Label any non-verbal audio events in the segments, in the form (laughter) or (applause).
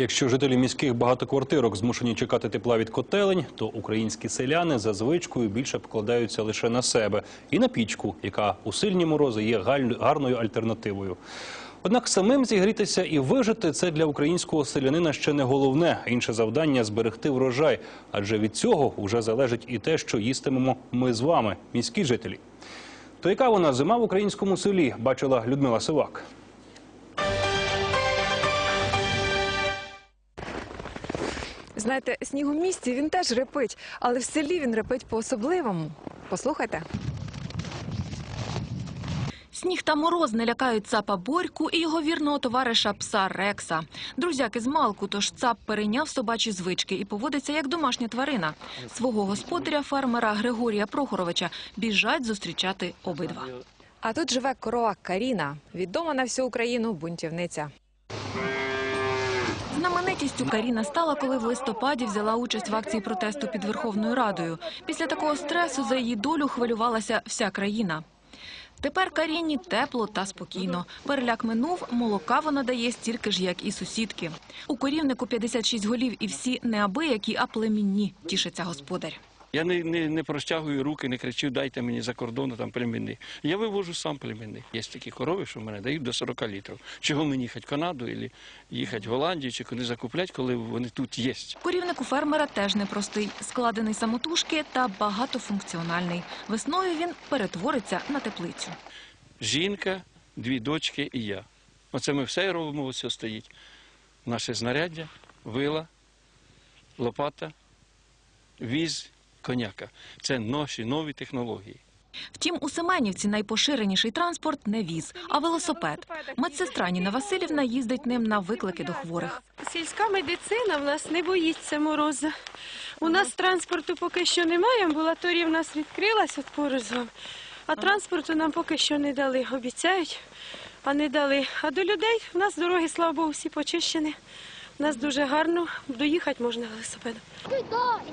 Якщо жителі міських багатоквартирок змушені чекати тепла від котелень, то українські селяни за звичкою більше покладаються лише на себе і на пічку, яка у сильні морози є гарною альтернативою. Однак самим зігрітися і вижити це для українського селянина ще не головне. Інше завдання зберегти врожай, адже від цього вже залежить і те, що їстимемо ми з вами, міські жителі. То яка вона зима в українському селі? Бачила Людмила Сивак. Знаєте, сніг у місті він теж репить, але в селі він репить по-особливому. Послухайте. Сніг та мороз не лякають цапа Борьку і його вірного товариша пса Рекса. Друзяки з малку, тож цап перейняв собачі звички і поводиться як домашня тварина. Свого господаря, фермера Григорія Прохоровича, біжать зустрічати обидва. А тут живе корова Каріна, відома на всю Україну бунтівниця. Знаменитістю Каріна стала, коли в листопаді взяла участь в акції протесту під Верховною Радою. Після такого стресу за її долю хвилювалася вся країна. Тепер Каріні тепло та спокійно. Переляк минув, молока вона дає стільки ж, як і сусідки. У корівнику 56 голів і всі неабиякі, а племінні, тішиться господар. Я не, не, не простягую руки, не кричу, дайте мені за кордону там племінний. Я вивожу сам племінний. Є такі корови, що в мене дають до 40 літрів. Чого мені їхати в Канаду, або їхати в Голландію, чи куди закупляти, коли вони тут є. Корівник у фермера теж непростий, складений самотужки та багатофункціональний. Весною він перетвориться на теплицю. Жінка, дві дочки і я. Оце ми все робимо, ось все стоїть. Наше знаряддя, вила, лопата, віз, коняка. Це наші нові технології. Втім, у Семенівці найпоширеніший транспорт не віз, а велосипед. Медсестра Ніна Васильівна їздить ним на виклики до хворих. Сільська медицина в нас не боїться морозу. У нас транспорту поки що немає, амбулаторія в нас відкрилась от порозом, а транспорту нам поки що не дали. Обіцяють, а не дали. А до людей у нас дороги, слава Богу, всі почищені. У нас дуже гарно, доїхати можна велосипедом.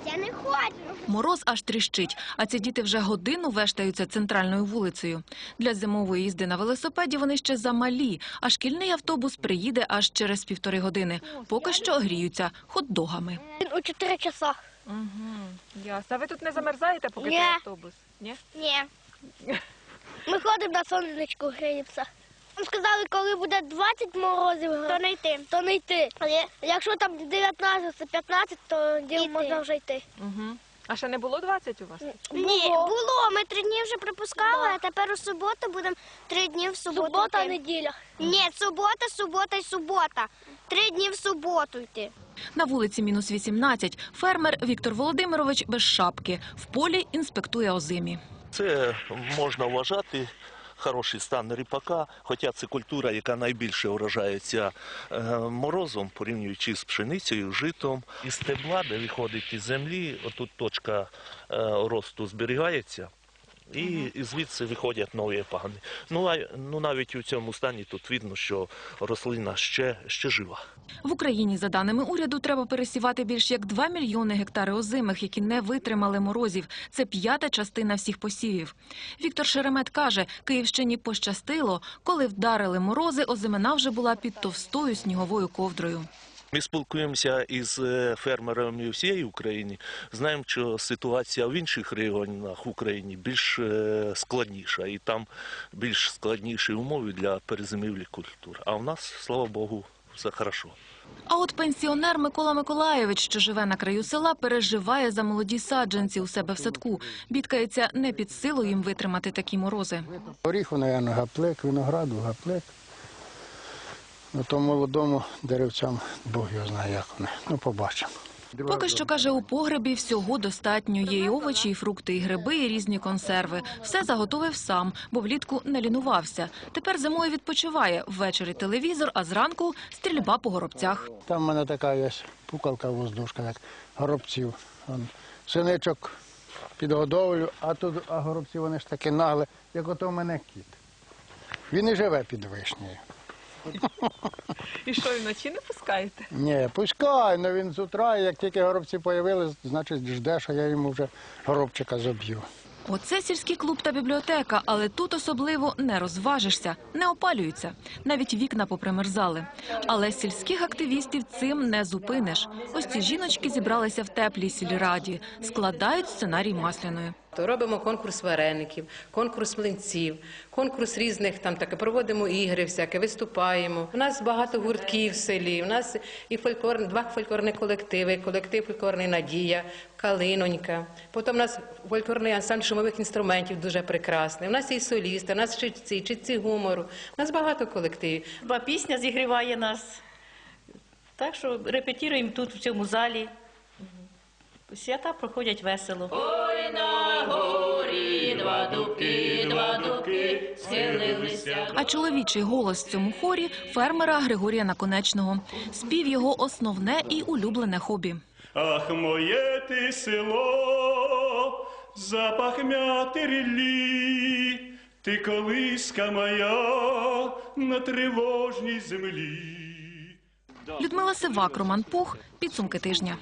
Я не хочу. Мороз аж тріщить, а ці діти вже годину вештаються центральною вулицею. Для зимової їзди на велосипеді вони ще замалі, а шкільний автобус приїде аж через півтори години. Поки що гріються хот-догами. У 4 часа. Угу, ясно. А ви тут не замерзаєте, поки Ні. це автобус? Ні? Ні. (laughs) Ми ходимо на сонечку гріємося. Сказали, коли буде 20 морозів, то не йти. То не йти. А я- якщо там 19 15, то тоді можна вже йти. Угу. А ще не було 20 у вас? Ні, було. Ми три дні вже пропускали, а тепер у суботу будемо три дні в суботу. Субота, неділя. Ні, субота, субота і субота. Три дні в суботу йти. На вулиці мінус 18 фермер Віктор Володимирович без шапки. В полі інспектує озимі. Це можна вважати хороший стан ріпака, хоча це культура, яка найбільше вражається е, морозом, порівнюючи з пшеницею, житом. Із стебла, де виходить із землі, отут точка е, росту зберігається. І, звідси виходять нові пагани. Ну, а, ну навіть у цьому стані тут видно, що рослина ще, ще жива. В Україні, за даними уряду, треба пересівати більш як 2 мільйони гектари озимих, які не витримали морозів. Це п'ята частина всіх посівів. Віктор Шеремет каже, Київщині пощастило, коли вдарили морози, озимина вже була під товстою сніговою ковдрою. Ми спілкуємося із е, фермерами всієї України. Знаємо, що ситуація в інших регіонах України більш е, складніша, і там більш складніші умови для перезимівлі культур. А в нас, слава Богу, все хорошо. А от пенсіонер Микола Миколаєвич, що живе на краю села, переживає за молоді саджанці у себе в садку. Бідкається не під силу їм витримати такі морози. Горіху, наверное, гаплек, винограду, гаплек. Ну, то молодому деревцям Бог його знає, як вони. Ну, побачимо. Поки що, каже, у погребі всього достатньо. Є і овочі, і фрукти, і гриби, і різні консерви. Все заготовив сам, бо влітку не лінувався. Тепер зимою відпочиває. Ввечері телевізор, а зранку стрільба по горобцях. Там в мене така є пукалка воздушка, як горобців. Синичок підгодовлю, а тут а горобці вони ж такі наглі, як ото в мене кіт. Він і живе під вишнею. І що, і вночі не пускаєте? Ні, пускай, але він з утра, як тільки горобці з'явилися, значить жде, що я йому вже горобчика заб'ю. Оце сільський клуб та бібліотека, але тут особливо не розважишся, не опалюються. Навіть вікна попримерзали. Але сільських активістів цим не зупиниш. Ось ці жіночки зібралися в теплій сільраді, складають сценарій масляної. То робимо конкурс вареників, конкурс млинців, конкурс різних там таке. Проводимо ігри, всяке, виступаємо. У нас багато гуртків в селі. У нас і фольклор, два фольклорні колективи, колектив фольклорний Надія, Калинонька. Потім у нас фольклорний ансамбль шумових інструментів дуже прекрасний. У нас є солісти, у нас читці, читці гумору. У нас багато колективів. Ба пісня зігріває нас. Так що репетируємо тут, в цьому залі. Свята проходять весело. Ой, на горі два дубки, два дубки, схилилися. А чоловічий голос в цьому хорі фермера Григорія Наконечного. Спів його основне і улюблене хобі. Ах, моє ти село, запах мятерлі, ти колиска моя на тривожній землі. Людмила Сивак, Роман Пух. Підсумки тижня.